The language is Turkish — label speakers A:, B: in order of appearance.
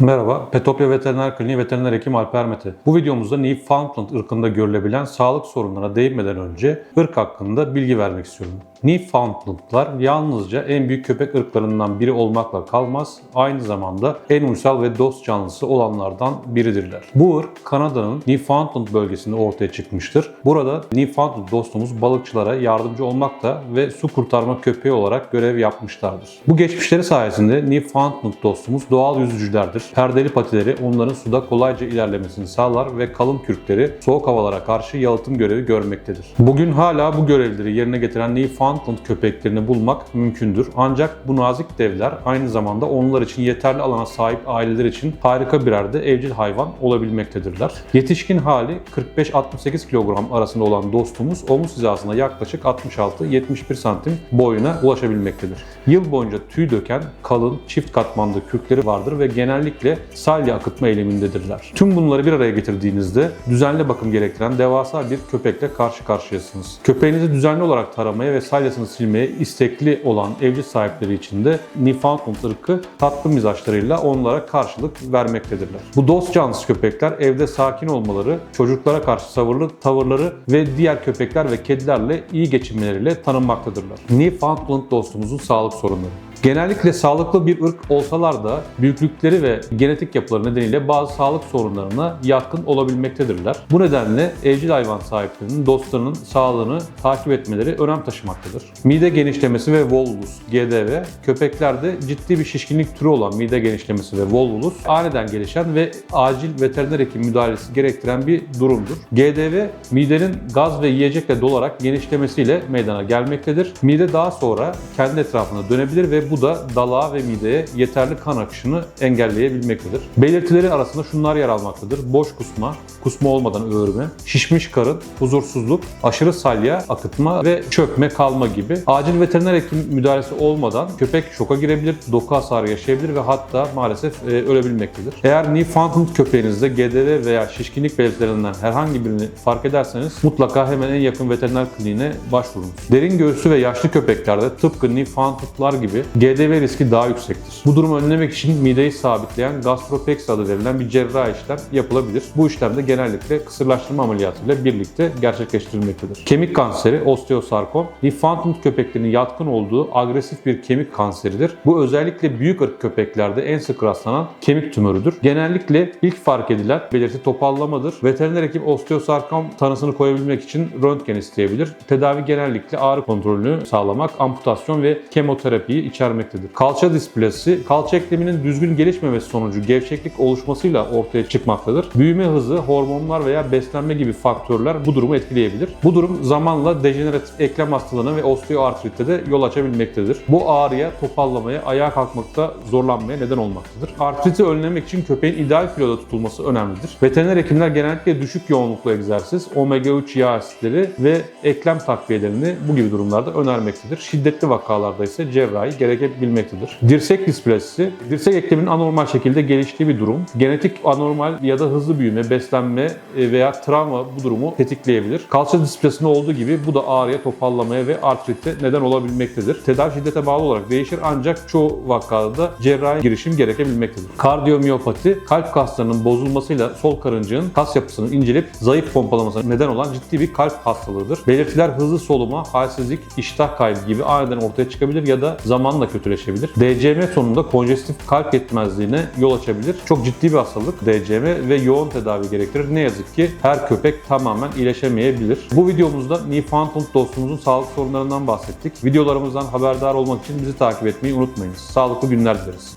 A: Merhaba, Petopya Veteriner Kliniği Veteriner Hekim Alper Mete. Bu videomuzda Newfoundland ırkında görülebilen sağlık sorunlarına değinmeden önce ırk hakkında bilgi vermek istiyorum. Newfoundlandlar yalnızca en büyük köpek ırklarından biri olmakla kalmaz, aynı zamanda en uysal ve dost canlısı olanlardan biridirler. Bu ırk Kanada'nın Newfoundland bölgesinde ortaya çıkmıştır. Burada Newfoundland dostumuz balıkçılara yardımcı olmakta ve su kurtarma köpeği olarak görev yapmışlardır. Bu geçmişleri sayesinde Newfoundland dostumuz doğal yüzücülerdir. Perdeli patileri onların suda kolayca ilerlemesini sağlar ve kalın kürkleri soğuk havalara karşı yalıtım görevi görmektedir. Bugün hala bu görevleri yerine getiren Newfoundland köpeklerini bulmak mümkündür. Ancak bu nazik devler aynı zamanda onlar için yeterli alana sahip aileler için harika birer de evcil hayvan olabilmektedirler. Yetişkin hali 45-68 kilogram arasında olan dostumuz omuz hizasına yaklaşık 66-71 santim boyuna ulaşabilmektedir. Yıl boyunca tüy döken kalın çift katmanlı kürkleri vardır ve genellikle salya akıtma eğilimindedirler. Tüm bunları bir araya getirdiğinizde düzenli bakım gerektiren devasa bir köpekle karşı karşıyasınız. Köpeğinizi düzenli olarak taramaya ve salyasını silmeye istekli olan evcil sahipleri için de Newfoundland ırkı tatlı mizaçlarıyla onlara karşılık vermektedirler. Bu dost canlısı köpekler evde sakin olmaları, çocuklara karşı savırlı tavırları ve diğer köpekler ve kedilerle iyi geçinmeleriyle tanınmaktadırlar. Newfoundland dostumuzun sağlık sorunları. Genellikle sağlıklı bir ırk olsalar da büyüklükleri ve genetik yapıları nedeniyle bazı sağlık sorunlarına yatkın olabilmektedirler. Bu nedenle evcil hayvan sahiplerinin dostlarının sağlığını takip etmeleri önem taşımaktadır. Mide genişlemesi ve volvulus GDV köpeklerde ciddi bir şişkinlik türü olan mide genişlemesi ve volvulus aniden gelişen ve acil veteriner hekim müdahalesi gerektiren bir durumdur. GDV midenin gaz ve yiyecekle dolarak genişlemesiyle meydana gelmektedir. Mide daha sonra kendi etrafına dönebilir ve bu da dalağa ve mideye yeterli kan akışını engelleyebilmektedir. Belirtileri arasında şunlar yer almaktadır. Boş kusma, kusma olmadan öğürme, şişmiş karın, huzursuzluk, aşırı salya akıtma ve çökme kalma gibi. Acil veteriner hekim müdahalesi olmadan köpek şoka girebilir, doku hasarı yaşayabilir ve hatta maalesef e, ölebilmektedir. Eğer Newfoundland köpeğinizde GDV veya şişkinlik belirtilerinden herhangi birini fark ederseniz mutlaka hemen en yakın veteriner kliniğine başvurunuz. Derin göğsü ve yaşlı köpeklerde tıpkı Newfoundlandlar gibi GDV riski daha yüksektir. Bu durumu önlemek için mideyi sabitleyen gastropeksi adı verilen bir cerrahi işlem yapılabilir. Bu işlem de genellikle kısırlaştırma ameliyatıyla birlikte gerçekleştirilmektedir. Kemik kanseri, osteosarkom, Newfoundland köpeklerinin yatkın olduğu agresif bir kemik kanseridir. Bu özellikle büyük ırk köpeklerde en sık rastlanan kemik tümörüdür. Genellikle ilk fark edilen belirti topallamadır. Veteriner hekim osteosarkom tanısını koyabilmek için röntgen isteyebilir. Tedavi genellikle ağrı kontrolünü sağlamak, amputasyon ve kemoterapiyi içermektedir. Kalça displasi, kalça ekleminin düzgün gelişmemesi sonucu gevşeklik oluşmasıyla ortaya çıkmaktadır. Büyüme hızı, hormonlar veya beslenme gibi faktörler bu durumu etkileyebilir. Bu durum zamanla dejeneratif eklem hastalığına ve osteoartrite de yol açabilmektedir. Bu ağrıya, topallamaya, ayağa kalkmakta zorlanmaya neden olmaktadır. Artriti önlemek için köpeğin ideal kiloda tutulması önemlidir. Veteriner hekimler genellikle düşük yoğunluklu egzersiz, omega 3 yağ asitleri ve eklem takviyelerini bu gibi durumlarda önermektedir. Şiddetli vakalarda ise cerrahi gerekebilmektedir. Dirsek displasisi, dirsek ekleminin anormal şekilde geliştiği bir durum. Genetik anormal ya da hızlı büyüme, beslenme e, veya travma bu durumu tetikleyebilir. Kalça displasisinde olduğu gibi bu da ağrıya, topallamaya ve artrite neden olabilmektedir. Tedavi şiddete bağlı olarak değişir ancak çoğu vakada da cerrahi girişim gerekebilmektedir. Kardiyomiyopati, kalp kaslarının bozulmasıyla sol karıncığın kas yapısını incelip zayıf pompalamasına neden olan ciddi bir kalp hastalığıdır. Belirtiler hızlı soluma, halsizlik, iştah kaybı gibi aniden ortaya çıkabilir ya da zamanla kötüleşebilir. DCM sonunda konjestif kalp yetmezliğine yol açabilir. Çok ciddi bir hastalık DCM ve yoğun tedavi gerektirir. Ne yazık ki her köpek tamamen iyileşemeyebilir. Bu videomuzda Newfoundland dostumuzun sağlık sorunlarından bahsettik. Videolarımızdan haberdar olmak için bizi takip etmeyi unutmayınız. Sağlıklı günler dileriz.